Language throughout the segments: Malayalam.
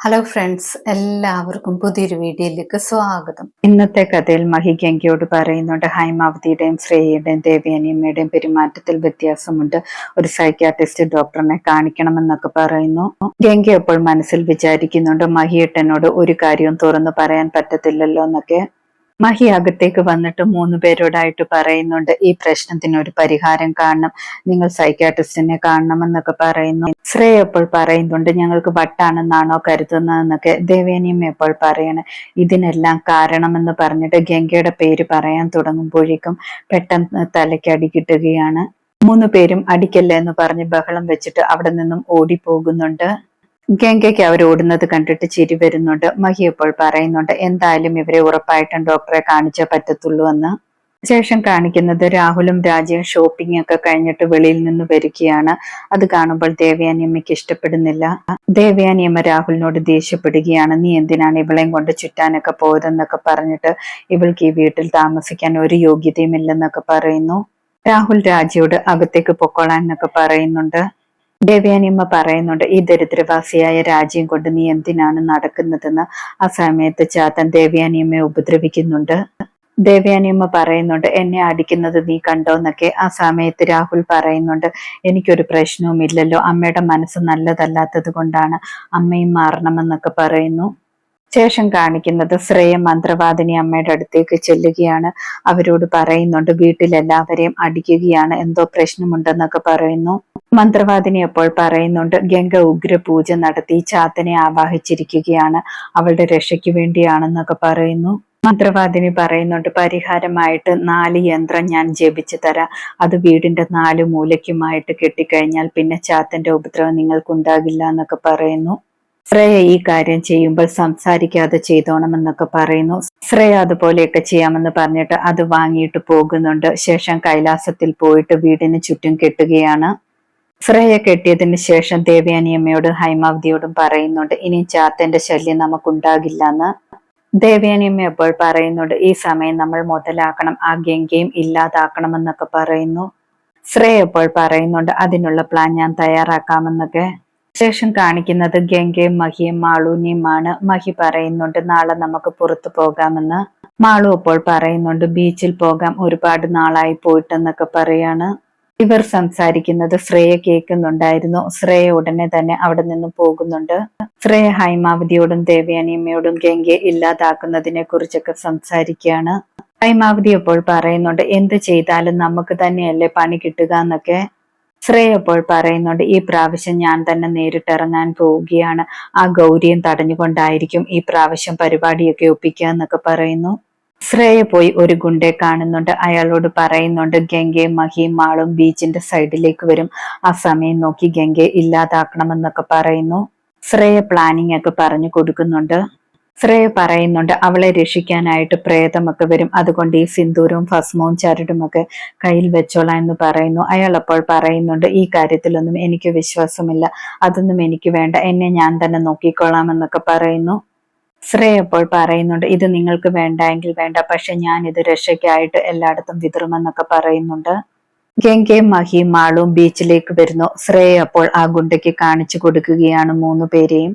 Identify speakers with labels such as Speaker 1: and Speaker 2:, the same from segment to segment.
Speaker 1: ഹലോ ഫ്രണ്ട്സ് എല്ലാവർക്കും പുതിയൊരു വീഡിയോയിലേക്ക് സ്വാഗതം.
Speaker 2: ഇന്നത്തെ കഥയിൽ മഹി ഗംഗയോട് പറയുന്നുണ്ട് ഹൈമാവതിയുടെയും ശ്രേയയുടെയും ദേവിയനിയമ്മയുടെയും പെരുമാറ്റത്തിൽ വ്യത്യാസമുണ്ട്. ഒരു സൈക്യാട്രിസ്റ്റ് ഡോക്ടറിനെ കാണിക്കണമെന്നൊക്കെ പറയുന്നു. ഗംഗ അപ്പോൾ മനസ്സിൽ വിചാരിക്കുന്നുണ്ട് മഹിയേട്ടനോട് ഒരു കാര്യവും തുറന്നു പറയാൻ പറ്റത്തില്ലല്ലോ എന്നൊക്കെ. മഹി അകത്തേക്ക് വന്നിട്ട് മൂന്ന് പേരോടായിട്ട് പറയുന്നുണ്ട് ഈ പ്രശ്നത്തിന് ഒരു പരിഹാരം കാണണം നിങ്ങൾ സൈക്കാട്രിസ്റ്റിനെ കാണണമെന്നൊക്കെ പറയുന്നു. ശ്രേയ എപ്പോൾ പറയുന്നുണ്ട് ഞങ്ങൾക്ക് വട്ടാണെന്നാണോ കരുതുന്നതെന്നൊക്കെ. ദേവേനിയും എപ്പോൾ പറയണേ ഇതിനെല്ലാം കാരണമെന്ന് പറഞ്ഞിട്ട് ഗംഗയുടെ പേര് പറയാൻ തുടങ്ങുമ്പോഴേക്കും പെട്ടെന്ന് തലയ്ക്ക് കിട്ടുകയാണ്. മൂന്ന് പേരും അടിക്കല്ല എന്ന് പറഞ്ഞ് ബഹളം വെച്ചിട്ട് അവിടെ നിന്നും ഓടിപ്പോകുന്നുണ്ട്. ഗംഗയ്ക്ക് അവർ ഓടുന്നത് കണ്ടിട്ട് ചിരി വരുന്നുണ്ട്. മഹി ഇപ്പോൾ പറയുന്നുണ്ട് എന്തായാലും ഇവരെ ഉറപ്പായിട്ടും ഡോക്ടറെ കാണിച്ചേ പറ്റത്തുള്ളൂ എന്ന്. ശേഷം കാണിക്കുന്നത് രാഹുലും രാജയും ഷോപ്പിംഗ് ഒക്കെ കഴിഞ്ഞിട്ട് വെളിയിൽ നിന്ന് വരികയാണ്. അത് കാണുമ്പോൾ ദേവയാനിയമ്മയ്ക്ക് ഇഷ്ടപ്പെടുന്നില്ല. ദേവയാനിയമ്മ രാഹുലിനോട് ദേഷ്യപ്പെടുകയാണ്. നീ എന്തിനാണ് ഇവളെയും കൊണ്ട് ചുറ്റാനൊക്കെ പോയതെന്നൊക്കെ പറഞ്ഞിട്ട് ഇവൾക്ക് ഈ വീട്ടിൽ താമസിക്കാൻ ഒരു യോഗ്യതയും ഇല്ലെന്നൊക്കെ പറയുന്നു? രാഹുൽ രാജയോട് അകത്തേക്ക് പൊക്കോളാൻ എന്നൊക്കെ പറയുന്നുണ്ട്. ദേവയാനിയമ്മ പറയുന്നുണ്ട് ഈ ദരിദ്രവാസിയായ രാജ്യം കൊണ്ട് നീ എന്തിനാണ് നടക്കുന്നതെന്ന് ആ സമയത്ത് ചാത്തൻ ദേവയാനിയമ്മയെ ഉപദ്രവിക്കുന്നുണ്ട്. ദേവയാനിയമ്മ പറയുന്നുണ്ട് എന്നെ അടിക്കുന്നത് നീ കണ്ടോ എന്നൊക്കെ ആ സമയത്ത് രാഹുൽ പറയുന്നുണ്ട് എനിക്കൊരു പ്രശ്നവും ഇല്ലല്ലോ അമ്മയുടെ മനസ്സ് നല്ലതല്ലാത്തത് കൊണ്ടാണ് അമ്മയും മാറണമെന്നൊക്കെ പറയുന്നു. ശേഷം കാണിക്കുന്നത് ശ്രേയ മന്ത്രവാദിനി അമ്മയുടെ അടുത്തേക്ക് ചെല്ലുകയാണ്. അവരോട് പറയുന്നുണ്ട് വീട്ടിലെല്ലാവരെയും അടിക്കുകയാണ്. എന്തോ പ്രശ്നമുണ്ടെന്നൊക്കെ പറയുന്നു. മന്ത്രവാദിനി അപ്പോൾ പറയുന്നുണ്ട് ഗംഗ ഉഗ്ര പൂജ നടത്തി ചാത്തനെ ആവാഹിച്ചിരിക്കുകയാണ്. അവളുടെ രക്ഷയ്ക്ക് വേണ്ടിയാണെന്നൊക്കെ പറയുന്നു. മന്ത്രവാദിനി പറയുന്നുണ്ട് പരിഹാരമായിട്ട് നാല് യന്ത്രം ഞാൻ ജപിച്ചു തരാം. അത് വീടിന്റെ നാല് മൂലയ്ക്കുമായിട്ട് കെട്ടിക്കഴിഞ്ഞാൽ പിന്നെ ചാത്തന്റെ ഉപദ്രവം നിങ്ങൾക്കുണ്ടാകില്ല എന്നൊക്കെ പറയുന്നു. ശ്രേയ ഈ കാര്യം ചെയ്യുമ്പോൾ സംസാരിക്കാതെ ചെയ്തോണമെന്നൊക്കെ പറയുന്നു. ശ്രേയ അതുപോലെയൊക്കെ ചെയ്യാമെന്ന് പറഞ്ഞിട്ട് അത് വാങ്ങിയിട്ട് പോകുന്നുണ്ട്. ശേഷം കൈലാസത്തിൽ പോയിട്ട് വീടിന് ചുറ്റും കെട്ടുകയാണ്. ശ്രേയ കെട്ടിയതിന് ശേഷം ദേവയാനിയമ്മയോടും ഹൈമാവതിയോടും പറയുന്നുണ്ട് ഇനി ചാത്തന്റെ ശല്യം നമുക്കുണ്ടാകില്ല എന്ന് ദേവയാനിയമ്മ എപ്പോൾ പറയുന്നുണ്ട് ഈ സമയം നമ്മൾ മുതലാക്കണം ആ ഗംഗയും ഇല്ലാതാക്കണമെന്നൊക്കെ പറയുന്നു. ശ്രേയ എപ്പോൾ പറയുന്നുണ്ട് അതിനുള്ള പ്ലാൻ ഞാൻ തയ്യാറാക്കാമെന്നൊക്കെ. ശേഷം കാണിക്കുന്നത് ഗംഗയും മഹിയും മാളൂനിയുമാണ് മഹി പറയുന്നുണ്ട് നാളെ നമുക്ക് പുറത്തു പോകാമെന്ന്. മാളു അപ്പോൾ പറയുന്നുണ്ട് ബീച്ചിൽ പോകാം ഒരുപാട് നാളായി പോയിട്ടെന്നൊക്കെ പറയാണ്. ഇവർ സംസാരിക്കുന്നത് ശ്രേയ കേൾക്കുന്നുണ്ടായിരുന്നു. ശ്രേയ ഉടനെ തന്നെ അവിടെ നിന്ന് പോകുന്നുണ്ട്. ശ്രേയ ഹൈമാവതിയോടും ദേവയാനിയമ്മയോടും ഗംഗയെ ഇല്ലാതാക്കുന്നതിനെ കുറിച്ചൊക്കെ സംസാരിക്കുകയാണ്. ഹൈമാവതി അപ്പോൾ പറയുന്നുണ്ട് എന്ത് ചെയ്താലും നമുക്ക് തന്നെയല്ലേ പണി കിട്ടുക എന്നൊക്കെ. ശ്രേയ അപ്പോൾ പറയുന്നുണ്ട് ഈ പ്രാവശ്യം ഞാൻ തന്നെ നേരിട്ടിറങ്ങാൻ പോവുകയാണ്. ആ ഗൗരിയും തടഞ്ഞുകൊണ്ടായിരിക്കും ഈ പ്രാവശ്യം പരിപാടിയൊക്കെ ഒപ്പിക്കുക എന്നൊക്കെ പറയുന്നു. ശ്രേയ പോയി ഒരു ഗുണ്ടെ കാണുന്നുണ്ട്. അയാളോട് പറയുന്നുണ്ട് ഗംഗയും മഹിയും മാളും ബീച്ചിന്റെ സൈഡിലേക്ക് വരും. ആ സമയം നോക്കി ഗംഗയെ ഇല്ലാതാക്കണമെന്നൊക്കെ പറയുന്നു. ശ്രേയ പ്ലാനിങ് ഒക്കെ പറഞ്ഞു കൊടുക്കുന്നുണ്ട്. ശ്രേയ പറയുന്നുണ്ട്. അവളെ രക്ഷിക്കാനായിട്ട് പ്രേതമൊക്കെ വരും. അതുകൊണ്ട് ഈ സിന്ദൂരവും ഭസ്മവും ചരടുമൊക്കെ കയ്യിൽ വെച്ചോളാം എന്ന് പറയുന്നു. അയാൾ അപ്പോൾ പറയുന്നുണ്ട് ഈ കാര്യത്തിലൊന്നും എനിക്ക് വിശ്വാസമില്ല. അതൊന്നും എനിക്ക് വേണ്ട. എന്നെ ഞാൻ തന്നെ നോക്കിക്കൊള്ളാം എന്നൊക്കെ പറയുന്നു. ശ്രേയ അപ്പോൾ പറയുന്നുണ്ട് ഇത് നിങ്ങൾക്ക് വേണ്ട എങ്കിൽ വേണ്ട. പക്ഷെ ഞാൻ ഇത് രക്ഷയ്ക്കായിട്ട് എല്ലായിടത്തും വിതറുമെന്നൊക്കെ പറയുന്നുണ്ട്. ഗംഗയും മഹിയും മാളും ബീച്ചിലേക്ക് വരുന്നു. ശ്രേയ അപ്പോൾ ആ ഗുണ്ടയ്ക്ക് കാണിച്ചു കൊടുക്കുകയാണ് മൂന്നു പേരെയും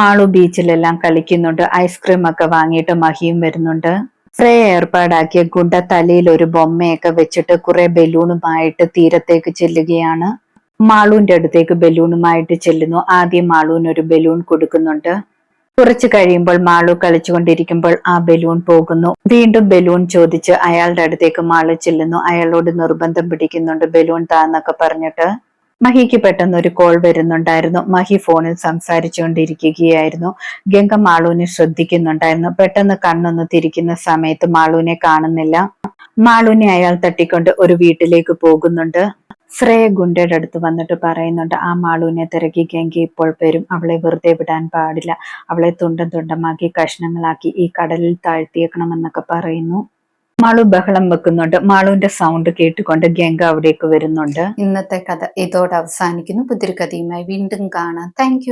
Speaker 2: മാളു ബീച്ചിലെല്ലാം കളിക്കുന്നുണ്ട്. ഐസ്ക്രീം ഒക്കെ വാങ്ങിയിട്ട് മഹിയും വരുന്നുണ്ട്. ഫ്രേ ഏർപ്പാടാക്കിയ ഗുണ്ട തലയിൽ ഒരു ബൊമ്മയൊക്കെ വെച്ചിട്ട് കുറെ ബലൂണുമായിട്ട് തീരത്തേക്ക് ചെല്ലുകയാണ്. മാളൂന്റെ അടുത്തേക്ക് ബലൂണുമായിട്ട് ചെല്ലുന്നു. ആദ്യം മാളൂന് ഒരു ബലൂൺ കൊടുക്കുന്നുണ്ട്. കുറച്ചു കഴിയുമ്പോൾ മാളു കളിച്ചുകൊണ്ടിരിക്കുമ്പോൾ ആ ബലൂൺ പോകുന്നു. വീണ്ടും ബലൂൺ ചോദിച്ച് അയാളുടെ അടുത്തേക്ക് മാളു ചെല്ലുന്നു. അയാളോട് നിർബന്ധം പിടിക്കുന്നുണ്ട്. ബലൂൺ താന്നൊക്കെ പറഞ്ഞിട്ട് മഹിക്ക് പെട്ടെന്ന് ഒരു കോൾ വരുന്നുണ്ടായിരുന്നു. മഹി ഫോണിൽ സംസാരിച്ചുകൊണ്ടിരിക്കുകയായിരുന്നു. ഗംഗ മാളൂനെ ശ്രദ്ധിക്കുന്നുണ്ടായിരുന്നു. പെട്ടെന്ന് കണ്ണൊന്ന് തിരിക്കുന്ന സമയത്ത് മാളൂനെ കാണുന്നില്ല. മാളൂനെ അയാൾ തട്ടിക്കൊണ്ട് ഒരു വീട്ടിലേക്ക് പോകുന്നുണ്ട്. ശ്രേയ ഗുണ്ടയുടെ അടുത്ത് വന്നിട്ട് പറയുന്നുണ്ട് ആ മാളൂനെ തിരക്കി ഗംഗ ഇപ്പോൾ വരും. അവളെ വെറുതെ വിടാൻ പാടില്ല. അവളെ തുണ്ടം തുണ്ടമാക്കി കഷ്ണങ്ങളാക്കി ഈ കടലിൽ താഴ്ത്തിയേക്കണമെന്നൊക്കെ പറയുന്നു. മാളു ബഹളം വെക്കുന്നുണ്ട്. മാളുവിന്റെ സൗണ്ട് കേട്ടുകൊണ്ട് ഗംഗ അവിടേക്ക് വരുന്നുണ്ട്.
Speaker 1: ഇന്നത്തെ കഥ ഇതോടെ അവസാനിക്കുന്നു. പുതിരി കഥയുമായി വീണ്ടും കാണാം. താങ്ക്